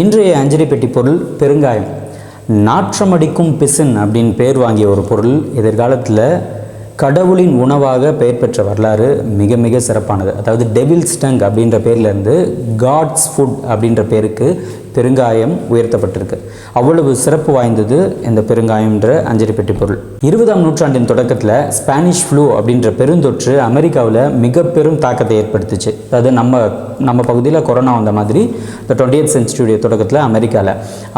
இன்றைய அஞ்சலி பெட்டி பொருள் பெருங்காயம். நாற்றமடிக்கும் பிசின் அப்படின்னு பேர் வாங்கிய ஒரு பொருள். எதிர்காலத்தில் கடவுளின் உணவாக பெயர் பெற்ற வரலாறு மிக மிக சிறப்பானது. அதாவது டெவில்ஸ் டங் அப்படின்ற பேர்லேருந்து காட்ஸ் ஃபுட் அப்படின்ற பேருக்கு பெருங்காயம் உயர்த்தப்பட்டிருக்கு. அவ்வளவு சிறப்பு வாய்ந்தது இந்த பெருங்காயம்ன்ற அஞ்சலி பெட்டி பொருள். இருபதாம் நூற்றாண்டின் தொடக்கத்தில் ஸ்பானிஷ் ஃப்ளூ அப்படின்ற பெருந்தொற்று அமெரிக்காவில் மிக பெரும் தாக்கத்தை ஏற்படுத்துச்சு. அதாவது நம்ம நம்ம பகுதியில் கொரோனா வந்த மாதிரி இந்த டுவெண்ட்டி சென்ச்சுரியுடைய தொடக்கத்தில் அமெரிக்காவில்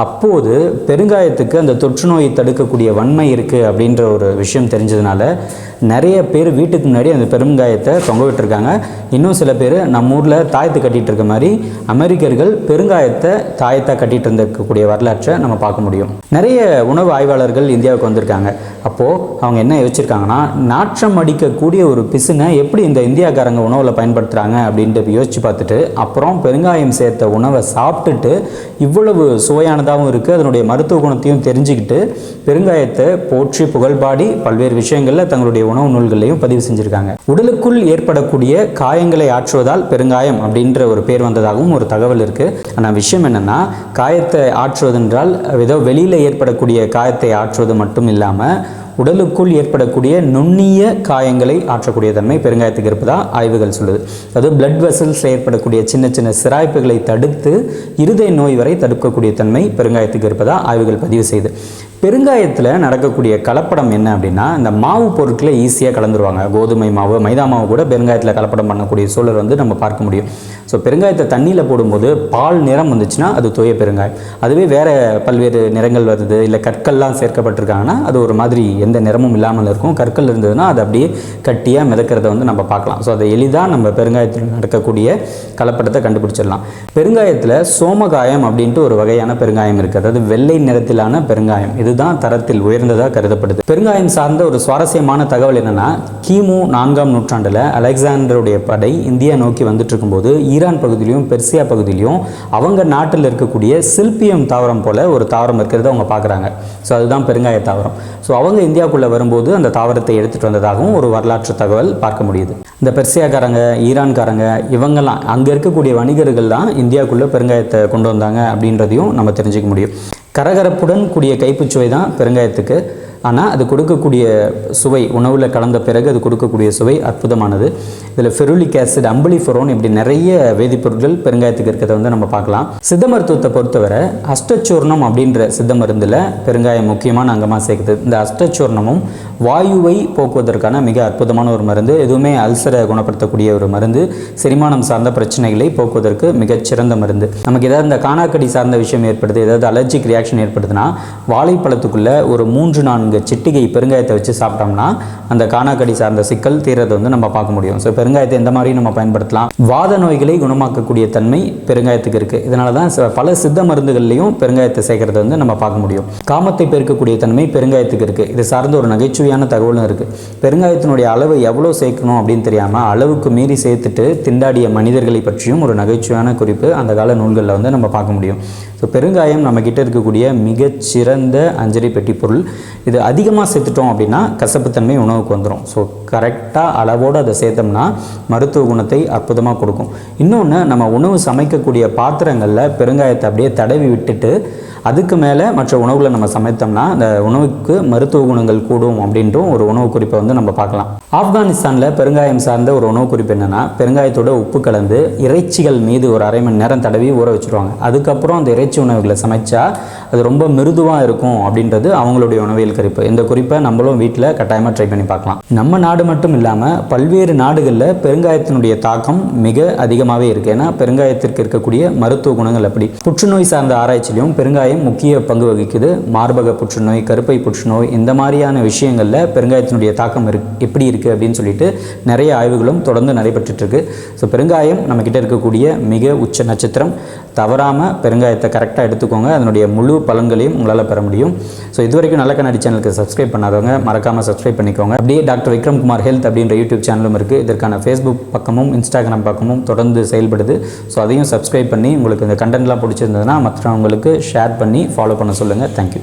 அப்போது பெருங்காயத்துக்கு அந்த தொற்று நோயை தடுக்கக்கூடிய வன்மை இருக்குது அப்படின்ற ஒரு விஷயம் தெரிஞ்சதுனால நிறைய பேர் வீட்டுக்கு முன்னாடி அந்த பெருங்காயத்தை தொங்க விட்டுருக்காங்க. இன்னும் சில பேர் நம்ம ஊரில் தாயத்து கட்டிகிட்டு இருக்க மாதிரி அமெரிக்கர்கள் பெருங்காயத்தை தாயத்தை கட்டிகிட்டு இருந்திருக்கக்கூடிய வரலாற்றை நம்ம பார்க்க முடியும். நிறைய உணவு ஆய்வாளர்கள் இந்தியாவுக்கு வந்திருக்காங்க. அப்போது அவங்க என்ன யோசிச்சிருக்காங்கன்னா நாற்றம் அடிக்கக்கூடிய ஒரு பிசுனை எப்படி இந்த இந்தியாக்காரங்க உணவில் பயன்படுத்துகிறாங்க அப்படின்ட்டு யோசிச்சு பார்த்துட்டு அப்புறம் பெருங்காயம் சேர்த்த உணவை சாப்பிட்டுட்டு இவ்வளவு சுவையானதாகவும் இருக்குது அதனுடைய மருத்துவ குணத்தையும் தெரிஞ்சுக்கிட்டு பெருங்காயத்தை போற்றி புகழ்பாடி பல்வேறு விஷயங்களில் தங்களுடைய உணவு நூல்களையும் பதிவு செஞ்சுருக்காங்க. உடலுக்குள் ஏற்படக்கூடிய காயங்களை ஆற்றுவதால் பெருங்காயம் அப்படின்ற ஒரு பேர் வந்ததாகவும் ஒரு தகவல் இருக்குது ஆனால் விஷயம் என்னென்னா காயத்தை ஆற்றுவதென்றால் ஏதோ வெளியில் ஏற்படக்கூடிய காயத்தை ஆற்றுவது மட்டும் இல்லாமல் உடலுக்குள் ஏற்படக்கூடிய நுண்ணிய காயங்களை ஆற்றக்கூடிய தன்மை பெருங்காயத்துக்கு இருப்பதா ஆய்வுகள் சொல்லுது. அதாவது பிளட் வெசல்ஸ் ஏற்படக்கூடிய சின்ன சின்ன சிராய்ப்புகளை தடுத்து இருதய நோய் வரை தடுக்கக்கூடிய தன்மை பெருங்காயத்துக்கு இருப்பதா ஆய்வுகள் பதிவு செய்து பெருங்காயத்தில் நடக்கக்கூடிய கலப்படம் என்ன அப்படின்னா இந்த மாவு பொருட்களை ஈஸியாக கலந்துருவாங்க. கோதுமை மாவு மைதா மாவு கூட பெருங்காயத்தில் கலப்படம் பண்ணக்கூடிய சூழல் வந்து நம்ம பார்க்க முடியும். ஸோ பெருங்காயத்தை தண்ணியில் போடும்போது பால் நிறம் வந்துச்சுன்னா அது தூய பெருங்காயம். அதுவே வேறு பல்வேறு நிறங்கள் வருது. இல்லை கற்கள்லாம் சேர்க்கப்பட்டிருக்காங்கன்னா அது ஒரு மாதிரி எந்த நிறமும் இல்லாமல் இருக்கும். கற்கள் இருந்ததுன்னா அது அப்படியே கட்டியாக மிதக்கிறத வந்து நம்ம பார்க்கலாம். ஸோ அதை எளிதாக நம்ம பெருங்காயத்தில் நடக்கக்கூடிய கலப்படத்தை கண்டுபிடிச்சிடலாம். பெருங்காயத்தில் சோமகாயம் அப்படின்ட்டு ஒரு வகையான பெருங்காயம் இருக்குது. அதாவது வெள்ளை நிறத்திலான பெருங்காயம். இதுதான் தரத்தில் உயர்ந்ததாக கருதப்படுது. பெருங்காயம் சார்ந்த ஒரு சுவாரஸ்யமான தகவல் என்னன்னா கிமு நான்காம் நூற்றாண்டில் அலெக்சாண்டருடைய படை இந்தியா நோக்கி வந்துட்டு இருக்கும்போது ஈரான் பகுதியிலையும் பெர்சியா பகுதியிலையும் அவங்க நாட்டில் இருக்கக்கூடிய சில்பியம் தாவரம் போல ஒரு தாவரம் இருக்கிறத அவங்க பார்க்குறாங்க. ஸோ அதுதான் பெருங்காய தாவரம். ஸோ அவங்க இந்தியாவுக்குள்ளே வரும்போது அந்த தாவரத்தை எடுத்துகிட்டு வந்ததாகவும் ஒரு வரலாற்று தகவல் பார்க்க முடியுது. இந்த பெர்சியாக்காரங்க ஈரான்காரங்க இவங்கெல்லாம் அங்கே இருக்கக்கூடிய வணிகர்கள் தான் இந்தியாவுக்குள்ளே பெருங்காயத்தை கொண்டு வந்தாங்க அப்படின்றதையும் நம்ம தெரிஞ்சுக்க முடியும். கரகரப்புடன் கூடிய கைப்புச்சுவை தான் பெருங்காயத்துக்கு. ஆனால் அது கொடுக்கக்கூடிய சுவை உணவில் கலந்த பிறகு அது கொடுக்கக்கூடிய சுவை அற்புதமானது. இதில் ஃபெருலிக் ஆசிட் அம்பளிஃபரோன் இப்படி நிறைய வேதிப்பொருட்கள் பெருங்காயத்துக்கு இருக்கிறத வந்து நம்ம பார்க்கலாம். சித்த மருத்துவத்தை பொறுத்தவரை அஷ்டச்சூர்ணம் அப்படின்ற சித்த மருந்தில் பெருங்காயம் முக்கியமான அங்கமாக சேர்க்குது. இந்த அஷ்டச்சூர்ணமும் வாயுவை போக்குவதற்கான மிக அற்புதமான ஒரு மருந்து. எதுவுமே அல்சரை குணப்படுத்தக்கூடிய ஒரு மருந்து. செரிமானம் சார்ந்த பிரச்சனைகளை போக்குவதற்கு மிகச்சிறந்த மருந்து. நமக்கு ஏதாவது இந்த காணாக்கடி சார்ந்த விஷயம் ஏற்படுது ஏதாவது அலர்ஜிக் ரியாக்ஷன் ஏற்படுதுன்னா வாழைப்பழத்துக்குள்ளே ஒரு மூன்று நான்கு சிட்டிகை பெருங்காயத்தை வச்சு சாப்பிட்டோம்னா அந்த காணாக்கடி சார்ந்த சிக்கல் தீரதை வந்து நம்ம பார்க்க முடியும். ஸோ பெருங்காயத்தை எந்த மாதிரி நம்ம பயன்படுத்தலாம்? வாத நோய்களை குணமாக்கக்கூடிய தன்மை பெருங்காயத்துக்கு இருக்குது இதனால தான் ச- பல சித்த மருந்துகள்லையும் பெருங்காயத்தை சேர்க்கறத வந்து நம்ம பார்க்க முடியும். காமத்தை பெருக்கக்கூடிய தன்மை பெருங்காயத்துக்கு இருக்குது இது சார்ந்த ஒரு நகைச்சுவையான தகவலும் இருக்குது பெருங்காயத்தினுடைய அளவு எவ்வளோ சேர்க்கணும் அப்படின்னு தெரியாமல் அளவுக்கு மீறி சேர்த்துட்டு திண்டாடிய மனிதர்களை பற்றியும் ஒரு நகைச்சுவையான குறிப்பு அந்த கால நூல்களில் வந்து நம்ம பார்க்க முடியும். ஸோ பெருங்காயம் நம்மக்கிட்ட இருக்கக்கூடிய மிகச்சிறந்த அஞ்சரி பெட்டி பொருள் இது அதிகமாக சேர்த்துட்டோம் அப்படின்னா கசப்புத்தன்மை உணவுக்கு வந்துடும் ஸோ கரெக்டாக அளவோடு அதை சேர்த்தோம்னா மருத்துவ குணத்தை அற்புதமாக கொடுக்கும். இன்னொன்று நம்ம உணவு சமைக்கக்கூடிய பாத்திரங்களில் பெருங்காயத்தை அப்படியே தடவி விட்டுட்டு அதுக்கு மேலே மற்ற உணவுகளை நம்ம சமைத்தோம்னா அந்த உணவுக்கு மருத்துவ குணங்கள் கூடும் அப்படின்றும் ஒரு உணவு குறிப்பை வந்து நம்ம பார்க்கலாம். ஆப்கானிஸ்தானில் பெருங்காயம் சார்ந்த ஒரு உணவு குறிப்பு என்னென்னா பெருங்காயத்தோட உப்பு கலந்து இறைச்சிகள் மீது ஒரு அரை மணி நேரம் தடவி ஊற வச்சுருவாங்க. அதுக்கப்புறம் அந்த இறைச்சி உணவுகளை சமைச்சா அது ரொம்ப மிருதுவாக இருக்கும் அப்படின்றது அவங்களுடைய உணவியல் குறிப்பு இந்த குறிப்பை நம்மளும் வீட்டில் கட்டாயமாக ட்ரை பண்ணி பார்க்கலாம். நம்ம நாடு மட்டும் இல்லாமல் பல்வேறு நாடுகளில் பெருங்காயத்தினுடைய தாக்கம் மிக அதிகமாகவே இருக்குது ஏன்னா பெருங்காயத்திற்கு இருக்கக்கூடிய மருத்துவ குணங்கள் அப்படி புற்றுநோய் சார்ந்த ஆராய்ச்சியிலும் பெருங்காயம் முக்கிய பங்கு வகிக்குது. மார்பக புற்றுநோய் கருப்பை புற்றுநோய் இந்த மாதிரியான விஷயங்களில் பெருங்காயத்தினுடைய தாக்கம் இரு எப்படி இருக்குது அப்படின்னு சொல்லிட்டு நிறைய ஆய்வுகளும் தொடர்ந்து நடைபெற்றுட்டு இருக்கு. ஸோ பெருங்காயம் நம்மக்கிட்ட இருக்கக்கூடிய மிக உச்ச நட்சத்திரம். தவறாமல் பெருங்காயத்தை கரெக்டாக எடுத்துக்கோங்க. அதனுடைய முழு பலன்களையும் உங்களால் பெற முடியும். ஸோ இதுவரைக்கும் நல்ல கண்ணாடி சேனலுக்கு சப்ஸ்கிரைப் பண்ணாதவங்க மறக்காமல் சப்ஸ்கிரைப் பண்ணிக்கோங்க. அப்படியே டாக்டர் விக்ரம் குமார் ஹெல்த் அப்படின்ற யூடியூப் சேனலும் இருக்குது இதற்கான ஃபேஸ்புக் பக்கமும் இன்ஸ்டாகிராம் பக்கமும் தொடர்ந்து செயல்படுது. ஸோ அதையும் சப்ஸ்கிரைப் பண்ணி உங்களுக்கு இந்த கண்டென்ட்லாம் பிடிச்சிருந்ததுன்னா மற்றவங்களுக்கு ஷேர் பண்ணி ஃபாலோ பண்ண சொல்லுங்கள் தேங்க்யூ